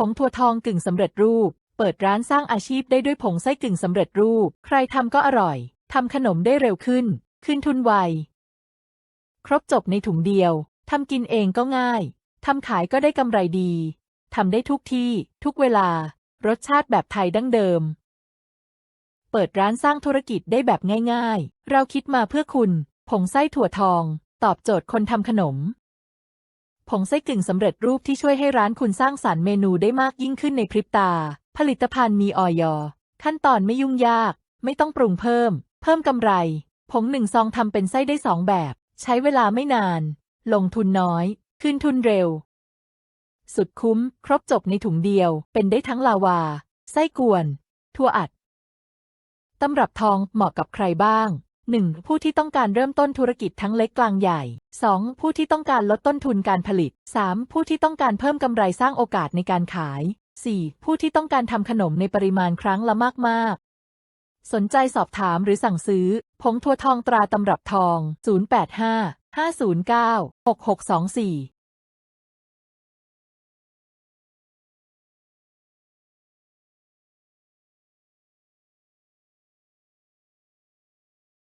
ผงถั่วทองกึ่งสำเร็จรูป เปิดร้านสร้างอาชีพได้ด้วยผงไส้กึ่งสำเร็จรูป ใครทำก็อร่อย ทำขนมได้เร็วขึ้น ขึ้นทุนไว ครบจบในถุงเดียว ทำกินเองก็ง่าย ทำขายก็ได้กำไรดี ทำได้ทุกที่ ทุกเวลา รสชาติแบบไทยดั้งเดิม เปิดร้านสร้างธุรกิจได้แบบง่าย ๆ เราคิดมาเพื่อคุณ ผงไส้ถั่วทอง ตอบโจทย์คนทำขนม ผงไส้กึ่งสำเร็จรูปที่ช่วยให้ร้านคุณสร้างสารรค์เมนูได้มากยิ่งขึ้นในพริบตา ผลิตภัณฑ์มีออยอ ขั้นตอนไม่ยุ่งยาก ไม่ต้องปรุงเพิ่ม เพิ่มกำไร ผงหนึ่งซองทำเป็นไส้ได้สองแบบ ใช้เวลาไม่นาน ลงทุนน้อยขึ้นทุนเร็ว สุดคุ้ม ครบจบในถุงเดียว เป็นได้ทั้งลาวา ไส้กวนถั่วอัด ตำรับทองเหมาะกับใครบ้าง 1. ผู้ที่ต้องการเริ่มต้นธุรกิจทั้งเล็กกลางใหญ่ 2. ผู้ที่ต้องการลดต้นทุนการผลิต 3. ผู้ที่ต้องการเพิ่มกำไรสร้างโอกาสในการขาย 4. ผู้ที่ต้องการทำขนมในปริมาณครั้งละมาก ๆ สนใจสอบถามหรือสั่งซื้อผงทัวทองตราตำรับทอง 085 509 6624